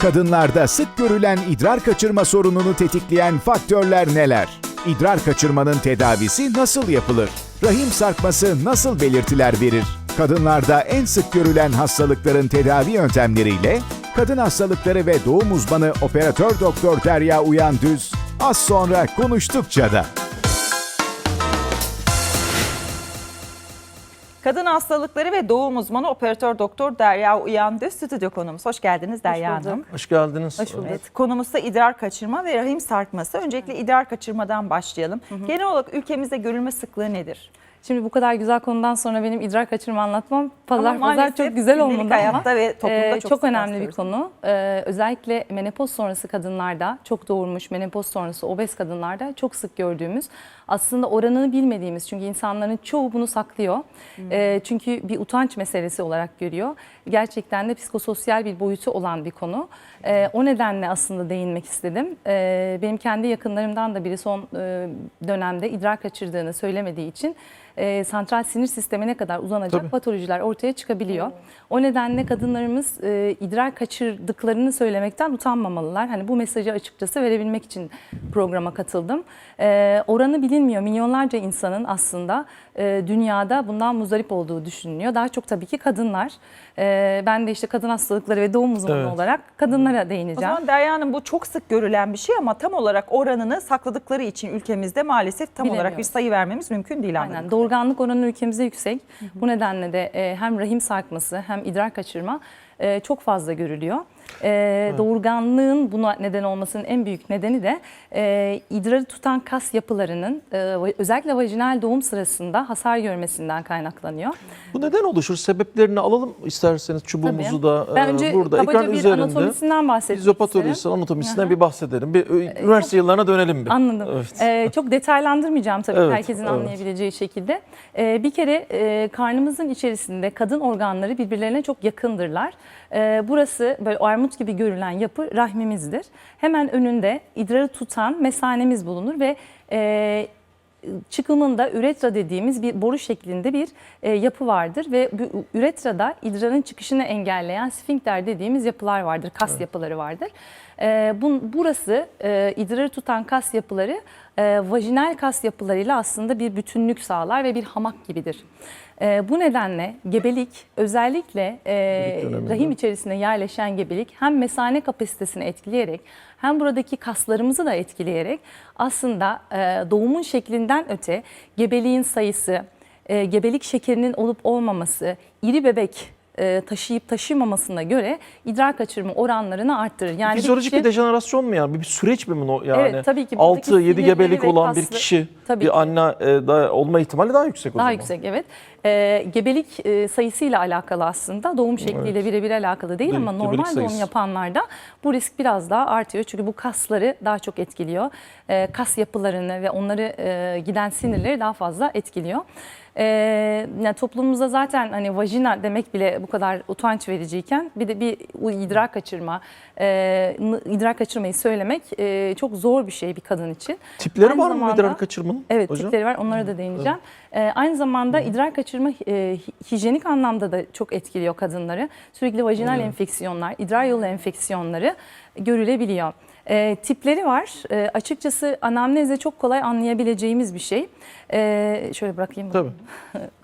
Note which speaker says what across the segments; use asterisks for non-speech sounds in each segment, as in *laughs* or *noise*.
Speaker 1: Kadınlarda sık görülen idrar kaçırma sorununu tetikleyen faktörler neler? İdrar kaçırmanın tedavisi nasıl yapılır? Rahim sarkması nasıl belirtiler verir? Kadınlarda en sık görülen hastalıkların tedavi yöntemleriyle kadın hastalıkları ve doğum uzmanı operatör doktor Derya Uyandüz az sonra konuştukça da.
Speaker 2: Kadın hastalıkları ve doğum uzmanı operatör doktor Derya Uyandı stüdyo konumuz. Hoş geldiniz Derya
Speaker 3: bulduk.
Speaker 2: Hanım.
Speaker 4: Hoş geldiniz.
Speaker 3: Hoş bulduk.
Speaker 2: Evet, konumuz da idrar kaçırma ve rahim sarkması. Öncelikle idrar kaçırmadan başlayalım. Genel olarak ülkemizde görülme sıklığı nedir?
Speaker 3: Şimdi bu kadar güzel konudan sonra benim idrar kaçırma anlatmam pazar
Speaker 2: Ama
Speaker 3: pazar çok güzel olmadı
Speaker 2: hayatta
Speaker 3: ama
Speaker 2: ve toplumda
Speaker 3: e,
Speaker 2: çok
Speaker 3: çok, önemli bir konu. E, özellikle menopoz sonrası kadınlarda, çok doğurmuş menopoz sonrası obez kadınlarda çok sık gördüğümüz aslında oranını bilmediğimiz çünkü insanların çoğu bunu saklıyor. E, çünkü bir utanç meselesi olarak görüyor. Gerçekten de psikososyal bir boyutu olan bir konu. E, o nedenle aslında değinmek istedim. E, benim kendi yakınlarımdan da biri son e, dönemde idrar kaçırdığını söylemediği için e, santral sinir sistemine kadar uzanacak
Speaker 4: Tabii.
Speaker 3: patolojiler ortaya çıkabiliyor. O nedenle kadınlarımız e, idrar kaçırdıklarını söylemekten utanmamalılar. Hani bu mesajı açıkçası verebilmek için programa katıldım. E, oranı bilinmiyor. Milyonlarca insanın aslında e, dünyada bundan muzdarip olduğu düşünülüyor. Daha çok tabii ki kadınlar. E, ben de işte kadın hastalıkları ve doğum uzmanı
Speaker 4: Evet.
Speaker 3: olarak kadınlara
Speaker 2: O
Speaker 3: değineceğim.
Speaker 2: zaman Derya Hanım bu çok sık görülen bir şey ama tam olarak oranını sakladıkları için ülkemizde maalesef tam olarak bir sayı vermemiz mümkün değil anladım.
Speaker 3: Aynen. Doğurganlık oranı ülkemizde yüksek. Bu nedenle de e, hem rahim sarkması hem idrar kaçırma e, çok fazla görülüyor. E, Doğurganlığın buna neden olmasının en büyük nedeni de e, idrarı tutan kas yapılarının e, özellikle vajinal doğum sırasında hasar görmesinden kaynaklanıyor.
Speaker 4: Bu neden oluşur? Sebeplerini alalım isterseniz çubuğumuzu da
Speaker 3: Ben
Speaker 4: e,
Speaker 3: önce
Speaker 4: burada ekran
Speaker 3: bir
Speaker 4: üzerinde.
Speaker 3: anatomisinden bahsetmek isterim.
Speaker 4: Anatomisinden bir bahsedelim. Bir ö- üniversite yıllarına dönelim bir.
Speaker 3: Anladım.
Speaker 4: Evet.
Speaker 3: Ee, çok detaylandırmayacağım tabii
Speaker 4: Evet,
Speaker 3: herkesin
Speaker 4: evet.
Speaker 3: anlayabileceği şekilde. Ee, bir kere e, karnımızın içerisinde kadın organları birbirlerine çok yakındırlar. Ee, burası böyle armut gibi görülen yapı rahmimizdir. Hemen önünde idrarı tutan mesanemiz bulunur ve e, çıkımında üretra dediğimiz bir boru şeklinde bir e, yapı vardır ve bu üretrada idrarın çıkışını engelleyen sfinkter dediğimiz yapılar vardır, kas yapıları vardır. E, bun, burası e, idrarı tutan kas yapıları e, vajinal kas yapılarıyla aslında bir bütünlük sağlar ve bir hamak gibidir. E, bu nedenle gebelik özellikle e, rahim içerisine yerleşen gebelik hem mesane kapasitesini etkileyerek hem buradaki kaslarımızı da etkileyerek aslında e, doğumun şeklinden öte gebeliğin sayısı, e, gebelik şekerinin olup olmaması, iri bebek e, taşıyıp taşımamasına göre idrar kaçırma oranlarını arttırır. Yani bir
Speaker 4: Fizyolojik bir
Speaker 3: kişi-
Speaker 4: dejenerasyon mu yani? Bir, bir süreç mi bu yani?
Speaker 3: Evet, tabii ki. Buradaki
Speaker 4: 6-7
Speaker 3: sinirleri
Speaker 4: gebelik olan bir kişi,
Speaker 3: Tabii
Speaker 4: bir
Speaker 3: ki.
Speaker 4: anne e, da olma ihtimali daha yüksek o
Speaker 3: Daha
Speaker 4: zaman.
Speaker 3: yüksek evet. Ee, gebelik e, sayısıyla alakalı aslında. Doğum şekliyle birebir alakalı değil
Speaker 4: Değil,
Speaker 3: ama normal doğum
Speaker 4: sayısı.
Speaker 3: yapanlarda bu risk biraz daha artıyor. Çünkü bu kasları daha çok etkiliyor. Ee, kas yapılarını ve onları e, giden sinirleri daha fazla etkiliyor. Ee, yani toplumumuzda zaten hani vajina demek bile bu kadar utanç vericiyken bir de bir idrar kaçırma, e, idrar kaçırmayı söylemek e, çok zor bir şey bir kadın için.
Speaker 4: Tipleri
Speaker 3: Aynı
Speaker 4: var mı
Speaker 3: zamanda-
Speaker 4: idrar kaçırmanın?
Speaker 3: Evet
Speaker 4: hocam?
Speaker 3: tipleri var onlara da değineceğim. Ee, aynı zamanda idrar kaçırma e, hi- hijyenik anlamda da çok etkiliyor kadınları. Sürekli vajinal enfeksiyonlar, idrar yolu enfeksiyonları görülebiliyor. Ee, tipleri var. Ee, açıkçası anamnezle çok kolay anlayabileceğimiz bir şey. Ee, şöyle bırakayım.
Speaker 4: Tabii. *laughs*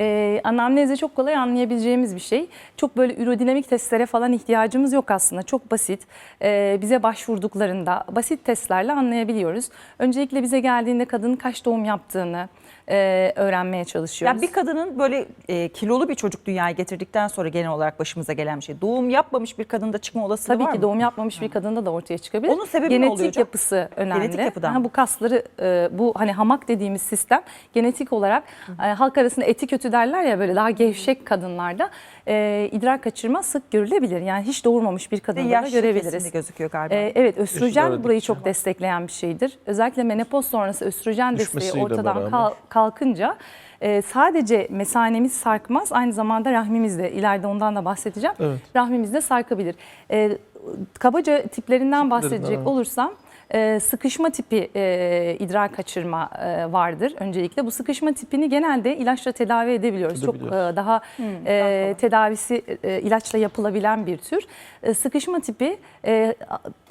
Speaker 3: Ee, anamnezle çok kolay anlayabileceğimiz bir şey. Çok böyle ürodinamik testlere falan ihtiyacımız yok aslında. Çok basit. Ee, bize başvurduklarında basit testlerle anlayabiliyoruz. Öncelikle bize geldiğinde kadının kaç doğum yaptığını e, öğrenmeye çalışıyoruz.
Speaker 2: Ya bir kadının böyle e, kilolu bir çocuk dünyaya getirdikten sonra genel olarak başımıza gelen bir şey. Doğum yapmamış bir kadında çıkma olasılığı
Speaker 3: Tabii
Speaker 2: var
Speaker 3: ki
Speaker 2: mı?
Speaker 3: doğum yapmamış bir kadında da ortaya çıkabilir.
Speaker 2: Onun sebebi ne
Speaker 3: genetik
Speaker 2: oluyor hocam?
Speaker 3: yapısı önemli.
Speaker 2: Genetik yapıdan
Speaker 3: Ha, bu kasları e, bu hani hamak dediğimiz sistem genetik olarak e, halk arasında eti kötü derler ya böyle daha gevşek kadınlarda e, idrar kaçırma sık görülebilir. Yani hiç doğurmamış bir kadında da görebiliriz.
Speaker 2: gözüküyor galiba.
Speaker 3: Ee, evet östrojen burayı çok destekleyen bir şeydir. Özellikle menopoz sonrası östrojen desteği
Speaker 4: Düşmesiyle
Speaker 3: ortadan
Speaker 4: beraber.
Speaker 3: kal- kalkınca e, sadece mesanemiz sarkmaz aynı zamanda rahmimiz de ileride ondan da bahsedeceğim.
Speaker 4: Evet.
Speaker 3: Rahmimiz de sarkabilir. E, kabaca tiplerinden bahsedecek
Speaker 4: evet.
Speaker 3: olursam e, sıkışma tipi e, idrar kaçırma e, vardır öncelikle. Bu sıkışma tipini genelde ilaçla tedavi edebiliyoruz. Çok e, daha e, tedavisi e, ilaçla yapılabilen bir tür. E, sıkışma tipi e,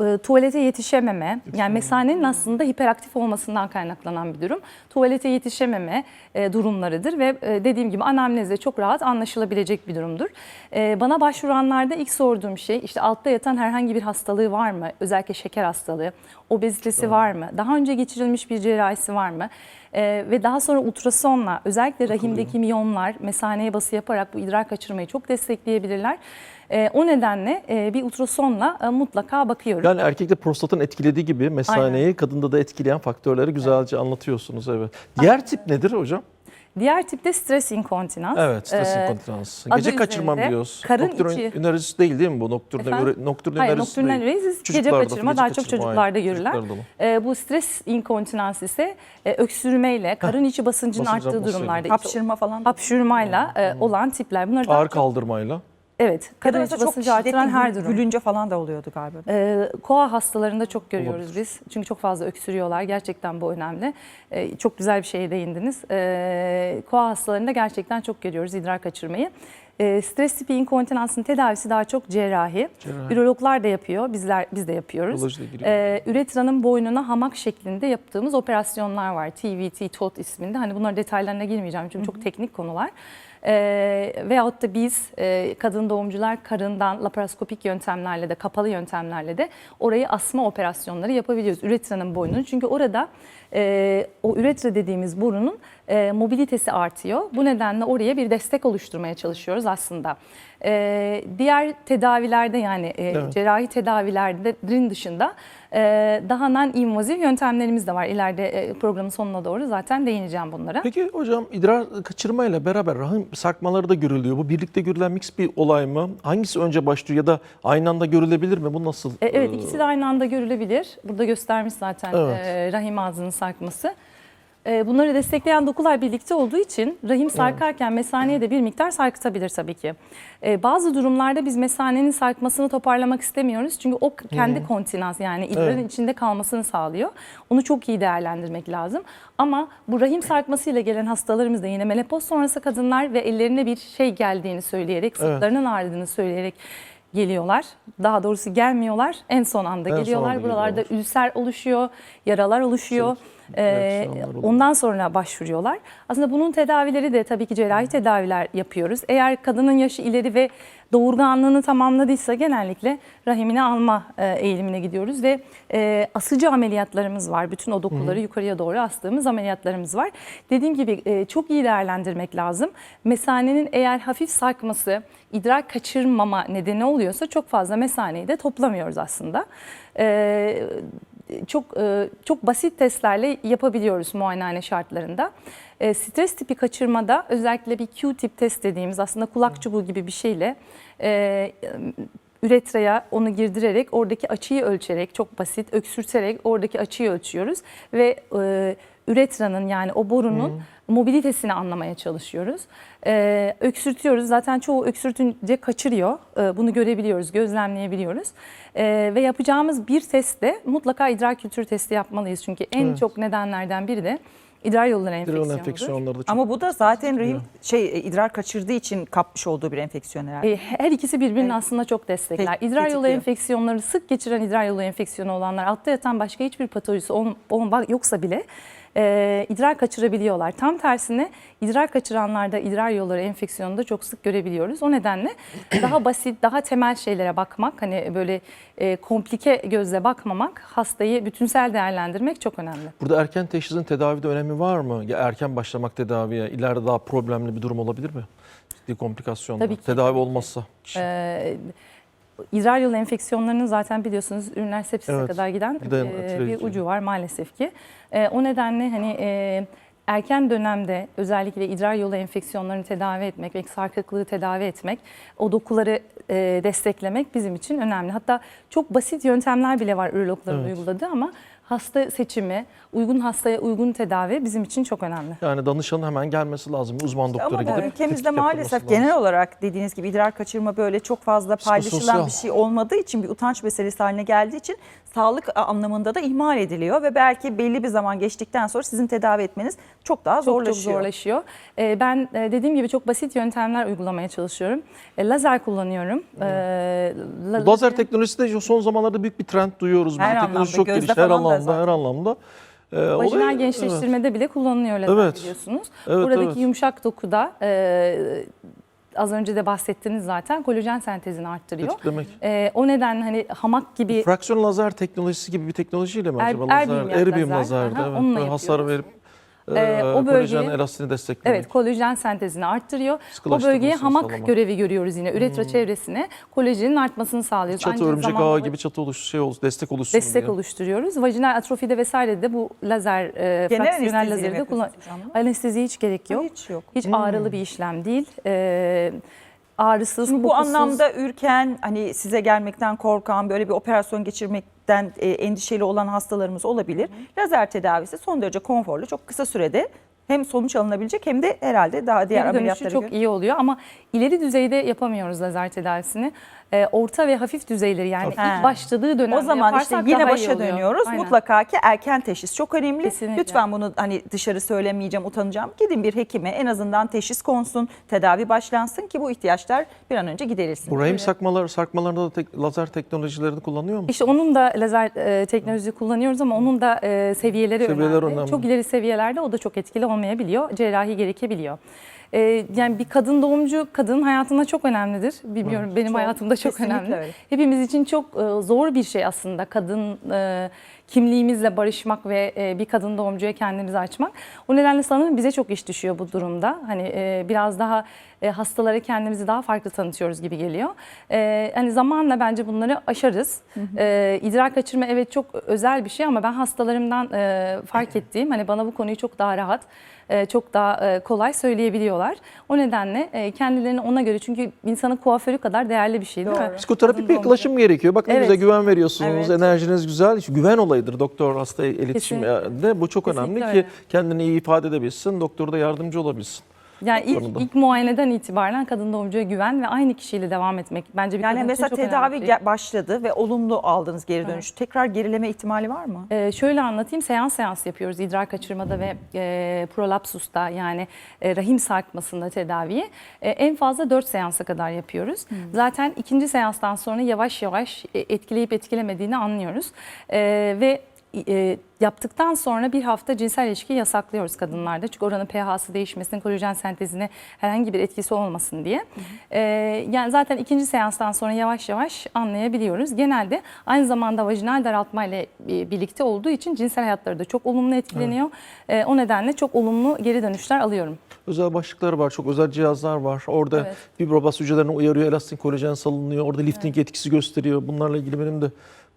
Speaker 3: e, tuvalete yetişememe, yani mesanenin aslında hiperaktif olmasından kaynaklanan bir durum. Tuvalete yetişememe e, durumlarıdır ve e, dediğim gibi anamnezde çok rahat anlaşılabilecek bir durumdur. E, bana başvuranlarda ilk sorduğum şey işte altta yatan herhangi bir hastalığı var mı? Özellikle şeker hastalığı, obezitesi var mı? Daha önce geçirilmiş bir cerrahisi var mı? E, ve daha sonra ultrasonla özellikle rahimdeki miyomlar mesaneye bası yaparak bu idrar kaçırmayı çok destekleyebilirler. E, o nedenle e, bir ultrasonla e, mutlaka bakıyoruz.
Speaker 4: Yani erkekte prostatın etkilediği gibi mesaneyi kadında da etkileyen faktörleri güzelce anlatıyorsunuz. Evet. Diğer tip nedir hocam?
Speaker 3: Diğer tipte stres inkontinans.
Speaker 4: Evet, stres
Speaker 3: Ee,
Speaker 4: inkontinans.
Speaker 3: adı
Speaker 4: Gece kaçırmam
Speaker 3: üzerinde
Speaker 4: diyoruz.
Speaker 3: karın
Speaker 4: Nocturne
Speaker 3: içi-
Speaker 4: değil değil mi bu? Nocturne,
Speaker 3: Efendim?
Speaker 4: nocturne
Speaker 3: Hayır,
Speaker 4: ünerisi
Speaker 3: nocturnal
Speaker 4: değil.
Speaker 3: rezis gece kaçırma daha çok
Speaker 4: kaçırma,
Speaker 3: çocuklarda görülen. Ee, bu stres inkontinans ise e, öksürmeyle, karın içi basıncın
Speaker 4: basınç
Speaker 3: arttığı durumlarda,
Speaker 2: Hapşırma falan.
Speaker 3: hapşurmayla e, olan tipler. Bunlar daha
Speaker 4: Ağır
Speaker 3: çok-
Speaker 4: kaldırmayla.
Speaker 3: Evet, karın içi basıncı artıran her durum.
Speaker 2: Gülünce falan da oluyordu galiba.
Speaker 3: Ee, koa hastalarında çok görüyoruz biz. Çünkü çok fazla öksürüyorlar. Gerçekten bu önemli. Ee, çok güzel bir şeye değindiniz. Ee, koa hastalarında gerçekten çok görüyoruz idrar kaçırmayı. Ee, stres tipi inkontinansın tedavisi daha çok cerrahi.
Speaker 4: Cerrahi.
Speaker 3: Ürologlar da yapıyor. Bizler biz de yapıyoruz.
Speaker 4: De giriyor.
Speaker 3: Ee, üretranın boynuna hamak şeklinde yaptığımız operasyonlar var. TVT, TOT isminde. Hani bunların detaylarına girmeyeceğim çünkü çok teknik konular. Ee, veyahut da biz e, kadın doğumcular karından laparoskopik yöntemlerle de kapalı yöntemlerle de orayı asma operasyonları yapabiliyoruz. Üretranın boynunu. Çünkü orada e, o üretra dediğimiz borunun e, mobilitesi artıyor. Bu nedenle oraya bir destek oluşturmaya çalışıyoruz aslında. E, diğer tedavilerde yani e,
Speaker 4: Evet.
Speaker 3: cerrahi tedavilerin dışında e, daha non invazif yöntemlerimiz de var. İleride e, programın sonuna doğru zaten değineceğim bunlara.
Speaker 4: Peki hocam idrar kaçırmayla beraber rahim sarkmaları da görülüyor. Bu birlikte görülen mix bir olay mı? Hangisi önce başlıyor ya da aynı anda görülebilir mi? Bu nasıl?
Speaker 3: E, evet
Speaker 4: e,
Speaker 3: ikisi de aynı anda görülebilir. Burada göstermiş zaten
Speaker 4: Evet.
Speaker 3: rahim ağzının sarkması. E, bunları destekleyen dokular birlikte olduğu için rahim sarkarken mesaneye de bir miktar sarkıtabilir tabii ki. E, bazı durumlarda biz mesanenin sarkmasını toparlamak istemiyoruz. Çünkü o kendi kontinans yani idrarın
Speaker 4: Evet.
Speaker 3: içinde kalmasını sağlıyor. Onu çok iyi değerlendirmek lazım. Ama bu rahim sarkmasıyla gelen hastalarımız da yine menopoz sonrası kadınlar ve ellerine bir şey geldiğini söyleyerek,
Speaker 4: Evet.
Speaker 3: sırtlarının ağrıdığını söyleyerek geliyorlar. Daha doğrusu gelmiyorlar. En son anda
Speaker 4: En son
Speaker 3: geliyorlar.
Speaker 4: anda
Speaker 3: Buralarda
Speaker 4: geliyorlar.
Speaker 3: ülser oluşuyor, yaralar oluşuyor. Ee,
Speaker 4: oluyor.
Speaker 3: ondan sonra başvuruyorlar. Aslında bunun tedavileri de tabii ki cerrahi tedaviler yapıyoruz. Eğer kadının yaşı ileri ve doğurganlığını tamamladıysa genellikle rahimine alma e, eğilimine gidiyoruz ve e, asıcı ameliyatlarımız var. Bütün o dokuları yukarıya doğru astığımız ameliyatlarımız var. Dediğim gibi e, çok iyi değerlendirmek lazım. Mesanenin eğer hafif sarkması, idrar kaçırmama nedeni oluyorsa çok fazla mesaneyi de toplamıyoruz aslında. E, çok e, çok basit testlerle yapabiliyoruz muayenehane şartlarında. E, stres tipi kaçırmada özellikle bir Q-tip test dediğimiz aslında kulak çubuğu gibi bir şeyle e, üretraya onu girdirerek oradaki açıyı ölçerek çok basit öksürterek oradaki açıyı ölçüyoruz ve e, üretranın yani o borunun mobilitesini anlamaya çalışıyoruz. E, öksürtüyoruz zaten çoğu öksürtünce kaçırıyor E, bunu görebiliyoruz gözlemleyebiliyoruz E, ve yapacağımız bir testte mutlaka idrar kültürü testi yapmalıyız çünkü en
Speaker 4: Evet.
Speaker 3: çok nedenlerden biri de idrar yolları
Speaker 4: idrar
Speaker 3: enfeksiyonudur.
Speaker 4: enfeksiyonları da çok
Speaker 2: Ama bu da zaten rahim şey e, idrar kaçırdığı için kapmış olduğu bir enfeksiyon herhalde.
Speaker 3: E, Her ikisi birbirini
Speaker 2: Evet.
Speaker 3: aslında çok destekler.
Speaker 2: Tek-
Speaker 3: İdrar yolu enfeksiyonları sık geçiren idrar yolu enfeksiyonu olanlar altta yatan başka hiçbir patolojisi ol- ol- yoksa bile e, idrar kaçırabiliyorlar. Tam tersine idrar kaçıranlarda idrar yolları enfeksiyonunu da çok sık görebiliyoruz. O nedenle *clears throat* daha basit, daha temel şeylere bakmak, hani böyle e, komplike gözle bakmamak, hastayı bütünsel değerlendirmek çok önemli.
Speaker 4: Burada erken teşhisin tedavide önemi var mı? Ya erken başlamak tedaviye ileride daha problemli bir durum olabilir mi? Ciddi
Speaker 3: ki.
Speaker 4: Tedavi olmazsa. kişi.
Speaker 3: Ee, idrar yolu enfeksiyonlarının zaten biliyorsunuz üriner sepsise
Speaker 4: Evet,
Speaker 3: kadar giden
Speaker 4: giden
Speaker 3: e, bir ucu var maalesef ki. E, o nedenle hani e, erken dönemde özellikle idrar yolu enfeksiyonlarını tedavi etmek ve sarkıklığı tedavi etmek, o dokuları e, desteklemek bizim için önemli. Hatta çok basit yöntemler bile var ürologların
Speaker 4: Evet.
Speaker 3: uyguladığı ama hasta seçimi, uygun hastaya uygun tedavi bizim için çok önemli.
Speaker 4: Yani danışanın hemen gelmesi lazım. Uzman doktora
Speaker 2: Ama
Speaker 4: gidip
Speaker 2: ülkemizde maalesef
Speaker 4: lazım.
Speaker 2: genel olarak dediğiniz gibi idrar kaçırma böyle çok fazla paylaşılan bir şey olmadığı için bir utanç meselesi haline geldiği için sağlık anlamında da ihmal ediliyor ve belki belli bir zaman geçtikten sonra sizin tedavi etmeniz çok daha
Speaker 3: Çok çok
Speaker 2: zorlaşıyor.
Speaker 3: zorlaşıyor. Ee, ben e, dediğim gibi çok basit yöntemler uygulamaya çalışıyorum. E, lazer kullanıyorum. Ee, la-
Speaker 4: Lazer teknolojisi de son zamanlarda büyük bir trend duyuyoruz.
Speaker 2: Her
Speaker 4: teknoloji çok gelişti her anlamda, her anlamda. Ee,
Speaker 3: Vajinal
Speaker 4: olay-
Speaker 3: gençleştirmede bile kullanılıyor lazer
Speaker 4: Evet.
Speaker 3: biliyorsunuz.
Speaker 4: Evet,
Speaker 3: Buradaki
Speaker 4: evet.
Speaker 3: yumuşak dokuda e, az önce de bahsettiniz zaten kolajen sentezini arttırıyor.
Speaker 4: tetiklemek.
Speaker 3: E, o nedenle hani hamak gibi
Speaker 4: Fraksiyon lazer teknolojisi gibi bir teknolojiyle mi
Speaker 3: Er-
Speaker 4: acaba?
Speaker 3: erbium
Speaker 4: lazer, erbium
Speaker 3: lazer.
Speaker 4: lazerdi. Evet.
Speaker 3: onunla
Speaker 4: Böyle hasar verip
Speaker 3: Ee,
Speaker 4: e,
Speaker 3: o
Speaker 4: kolajen
Speaker 3: bölgeyi-
Speaker 4: elastini desteklemek.
Speaker 3: Evet, kolajen sentezini arttırıyor. O bölgeye hamak
Speaker 4: sağlamak.
Speaker 3: görevi görüyoruz yine. Üretra çevresine kolajenin artmasını sağlıyoruz.
Speaker 4: Çatı
Speaker 3: Aynı
Speaker 4: örümcek ağı gibi çatı oluş şey destek oluşsun
Speaker 3: destek
Speaker 4: diye.
Speaker 3: oluşturuyoruz. Vajinal atrofide vesaire de bu lazer, e,
Speaker 2: Genel
Speaker 3: fraksiyonel lazeri de kullan. Anesteziye hiç gerek yok.
Speaker 2: Hiç yok.
Speaker 3: Hiç ağrılı bir işlem değil. E, ağrısız,
Speaker 2: Şimdi bu
Speaker 3: kokusuz.
Speaker 2: anlamda ürken, hani size gelmekten korkan, böyle bir operasyon geçirmekten e, endişeli olan hastalarımız olabilir. Lazer tedavisi son derece konforlu, çok kısa sürede hem sonuç alınabilecek hem de herhalde daha diğer
Speaker 3: geri
Speaker 2: ameliyatlara
Speaker 3: çok
Speaker 2: göre.
Speaker 3: iyi oluyor ama ileri düzeyde yapamıyoruz lazer tedavisini. E, orta ve hafif düzeyleri yani ilk başladığı dönemde
Speaker 2: O zaman işte
Speaker 3: yaparsak
Speaker 2: yine
Speaker 3: daha iyi
Speaker 2: başa
Speaker 3: oluyor.
Speaker 2: dönüyoruz.
Speaker 3: Aynen.
Speaker 2: Mutlaka ki erken teşhis çok önemli.
Speaker 3: Kesinlikle.
Speaker 2: Lütfen bunu hani dışarı söylemeyeceğim, utanacağım. Gidin bir hekime en azından teşhis konsun, tedavi başlansın ki bu ihtiyaçlar bir an önce giderilsin.
Speaker 4: Bu rahim sarkmalar, sarkmalarında da tek- lazer teknolojilerini kullanıyor mu?
Speaker 3: İşte onun da lazer e, teknolojisi kullanıyoruz ama onun da e, seviyeleri
Speaker 4: Seviyeler
Speaker 3: önemli.
Speaker 4: önemli.
Speaker 3: Çok ileri seviyelerde o da çok etkili olmayabiliyor. Cerrahi gerekebiliyor. E, yani bir kadın doğumcu kadının hayatında çok önemlidir. Bilmiyorum benim
Speaker 2: Çok,
Speaker 3: hayatımda çok
Speaker 2: kesinlikle
Speaker 3: önemli.
Speaker 2: öyle.
Speaker 3: Hepimiz için çok e, zor bir şey aslında kadın e, kimliğimizle barışmak ve e, bir kadın doğumcuya kendimizi açmak. O nedenle sanırım bize çok iş düşüyor bu durumda. Hani e, biraz daha e, hastalara kendimizi daha farklı tanıtıyoruz gibi geliyor. E, hani zamanla bence bunları aşarız. E, idrar kaçırma evet çok özel bir şey ama ben hastalarımdan e, fark *clears throat* ettiğim hani bana bu konuyu çok daha rahat çok daha e, kolay söyleyebiliyorlar. O nedenle e, kendilerini ona göre çünkü insanın kuaförü kadar değerli bir şey değil mi?
Speaker 2: Doğru.
Speaker 4: Psikoterapik bir yaklaşım gerekiyor. Bak ne
Speaker 3: Evet.
Speaker 4: güzel güven veriyorsunuz,
Speaker 2: Evet.
Speaker 4: enerjiniz güzel. Güven olayıdır doktor hasta iletişimde. Bu çok
Speaker 3: Kesinlikle
Speaker 4: önemli
Speaker 3: öyle.
Speaker 4: ki kendini iyi ifade edebilsin, doktor da yardımcı olabilsin.
Speaker 3: Yani ilk,
Speaker 4: konuda.
Speaker 3: ilk muayeneden itibaren kadın doğumcuya güven ve aynı kişiyle devam etmek bence bir
Speaker 2: Yani mesela tedavi
Speaker 3: şey.
Speaker 2: başladı ve olumlu aldınız geri dönüş. Tekrar gerileme ihtimali var mı?
Speaker 3: Ee, şöyle anlatayım, seans seans yapıyoruz idrar kaçırmada ve e, prolapsusta yani e, rahim sarkmasında tedaviyi. E, en fazla 4 seansa kadar yapıyoruz. Zaten ikinci seanstan sonra yavaş yavaş e, etkileyip etkilemediğini anlıyoruz. E, ve e, yaptıktan sonra bir hafta cinsel ilişki yasaklıyoruz kadınlarda. Çünkü oranın pH'sı değişmesin, kolajen sentezine herhangi bir etkisi olmasın diye. E, yani zaten ikinci seanstan sonra yavaş yavaş anlayabiliyoruz. Genelde aynı zamanda vajinal daraltma ile birlikte olduğu için cinsel hayatları da çok olumlu etkileniyor. E, o nedenle çok olumlu geri dönüşler alıyorum.
Speaker 4: Özel başlıkları var, çok özel cihazlar var. Orada
Speaker 3: Evet.
Speaker 4: fibroblas hücrelerini uyarıyor, elastin kolajen salınıyor. Orada lifting etkisi gösteriyor. Bunlarla ilgili benim de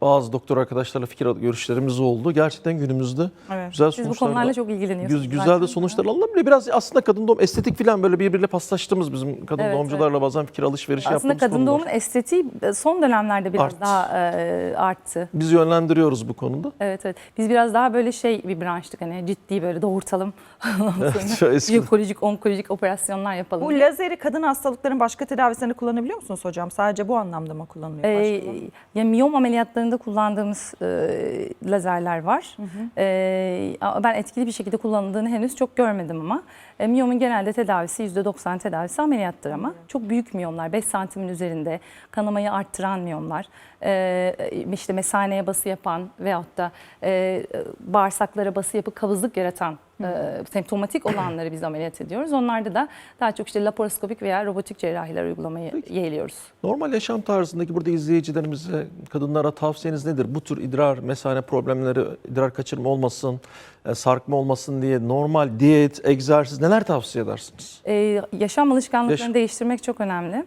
Speaker 4: bazı doktor arkadaşlarla fikir görüşlerimiz oldu. Gerçekten günümüzde
Speaker 2: Evet.
Speaker 4: güzel
Speaker 3: Siz bu
Speaker 4: sonuçlar
Speaker 3: konularla çok ilgileniyorsunuz.
Speaker 4: Güz- güzel de sonuçlar alınabiliyor. Biraz aslında kadın doğum estetik falan böyle birbiriyle paslaştığımız bizim kadın
Speaker 3: Evet,
Speaker 4: doğumcularla bazen fikir alışverişi
Speaker 3: Aslında
Speaker 4: yaptığımız
Speaker 3: kadın
Speaker 4: konular.
Speaker 3: doğumun estetiği son dönemlerde biraz
Speaker 4: Arttı.
Speaker 3: daha e, arttı.
Speaker 4: Biz yönlendiriyoruz bu konuda.
Speaker 3: Evet evet. Biz biraz daha böyle şey bir branştık hani ciddi böyle doğurtalım. *laughs*
Speaker 4: Evet.
Speaker 3: Jikolojik, onkolojik operasyonlar yapalım.
Speaker 2: Bu lazeri kadın hastalıkların başka tedavislerinde kullanabiliyor musunuz hocam? Sadece bu anlamda mı kullanılıyor?
Speaker 3: Ee, ya miyom ameliyatlarında kullandığımız e, lazerler var. Ee, ama ben etkili bir şekilde kullanıldığını henüz çok görmedim ama. E, miyomun genelde tedavisi %90 tedavisi ameliyattır ama. Çok büyük miyomlar, 5 santimin üzerinde kanamayı arttıran miyomlar. Ee, işte mesaneye bası yapan veyahut da e, bağırsaklara bası yapıp kabızlık yaratan e, semptomatik olanları biz ameliyat ediyoruz. Onlarda da daha çok işte laparoskopik veya robotik cerrahiler uygulamayı yeğliyoruz.
Speaker 4: Normal yaşam tarzındaki burada izleyicilerimize, kadınlara tavsiyeniz nedir? Bu tür idrar, mesane problemleri, idrar kaçırma olmasın, e, sarkma olmasın diye normal diyet, egzersiz neler tavsiye edersiniz?
Speaker 3: Ee, yaşam alışkanlıklarını
Speaker 4: Yaş-
Speaker 3: değiştirmek çok önemli.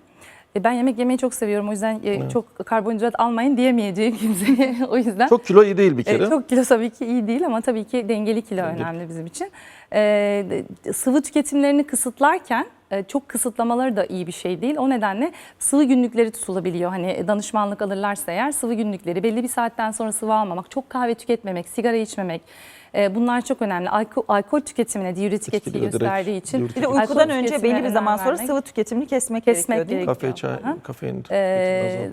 Speaker 3: E, ben yemek yemeyi çok seviyorum. O yüzden e, çok karbonhidrat almayın diyemeyeceğim *laughs* kimseye. o yüzden
Speaker 4: Çok kilo iyi değil bir
Speaker 3: e,
Speaker 4: kere.
Speaker 3: çok kilo tabii ki iyi değil ama tabii ki dengeli kilo önemli bizim için. E, sıvı tüketimlerini kısıtlarken e, e, çok kısıtlamaları da iyi bir şey değil. O nedenle sıvı günlükleri tutulabiliyor. Hani danışmanlık alırlarsa eğer sıvı günlükleri belli bir saatten sonra sıvı almamak, çok kahve tüketmemek, sigara içmemek e, bunlar çok önemli. Alkol, alkol tüketimine diüretik etki gösterdiği için
Speaker 2: Bir de uykudan önce belli bir zaman sonra
Speaker 3: vermek.
Speaker 2: sıvı tüketimini kesmek,
Speaker 3: Kesmek
Speaker 2: gerekiyor.
Speaker 4: Kafe, çay, kafein
Speaker 3: Ee,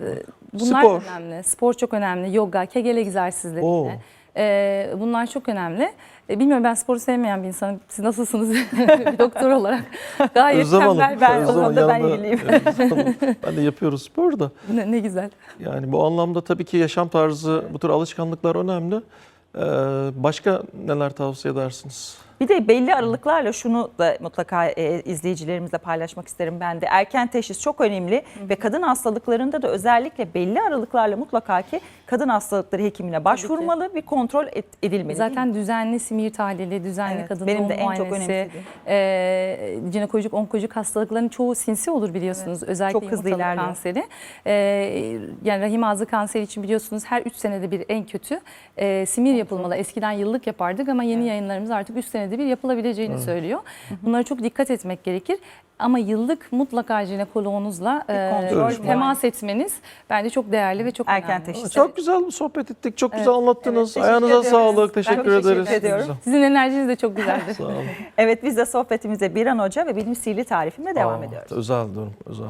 Speaker 3: bunlar
Speaker 4: Spor.
Speaker 3: önemli. Spor çok önemli. Yoga, kegel egzersizleri. Ee, bunlar çok önemli. Ee, bilmiyorum ben sporu sevmeyen bir insanım. Siz nasılsınız *laughs* bir doktor olarak? Gayet
Speaker 4: Özlem Hanım.
Speaker 3: tembel
Speaker 2: ben- o
Speaker 4: Özlem
Speaker 2: zaman da ben
Speaker 4: yanında-
Speaker 2: ilgiliyim.
Speaker 4: Özlem Hanım, ben de yapıyoruz spor da.
Speaker 3: Ne, ne güzel.
Speaker 4: Yani bu anlamda tabii ki yaşam tarzı, bu tür alışkanlıklar önemli. Ee, başka neler tavsiye edersiniz?
Speaker 2: Bir de belli aralıklarla şunu da mutlaka e, izleyicilerimizle paylaşmak isterim ben de. Erken teşhis çok önemli ve kadın hastalıklarında da özellikle belli aralıklarla mutlaka ki kadın hastalıkları hekimine başvurmalı bir kontrol et- edilmeli.
Speaker 3: Zaten düzenli simir tahlili, düzenli
Speaker 2: Evet,
Speaker 3: kadın
Speaker 2: benim de en çok
Speaker 3: muayenesi,
Speaker 2: önemsediğim.
Speaker 3: e, jinekolojik, onkolojik hastalıkların çoğu sinsi olur biliyorsunuz. Özellikle
Speaker 2: Çok hızlı ilerliyor.
Speaker 3: kanseri. E, yani rahim ağzı kanseri için biliyorsunuz her 3 senede bir en kötü e, simir yapılmalı. Eskiden yıllık yapardık ama yeni yayınlarımız artık 3 senede bir yapılabileceğini söylüyor. Bunlara çok dikkat etmek gerekir. Ama yıllık mutlaka jinekoloğunuzla e,
Speaker 2: kontrol,
Speaker 3: temas etmeniz bence çok değerli ve çok
Speaker 2: Erken
Speaker 3: önemli.
Speaker 2: teşhis.
Speaker 4: Çok güzel bir sohbet ettik, çok güzel anlattınız.
Speaker 2: teşekkür
Speaker 4: Ayağınıza
Speaker 2: ediyoruz.
Speaker 4: sağlık,
Speaker 2: Ben
Speaker 4: teşekkür
Speaker 2: teşekkür
Speaker 4: ederiz.
Speaker 2: ediyorum.
Speaker 3: Sizin enerjiniz de çok güzeldi.
Speaker 4: Sağ olun.
Speaker 2: Evet biz de sohbetimize bir an hoca ve benim sihirli tarifimle devam
Speaker 4: Aa,
Speaker 2: ediyoruz.
Speaker 4: Özel durum, özel.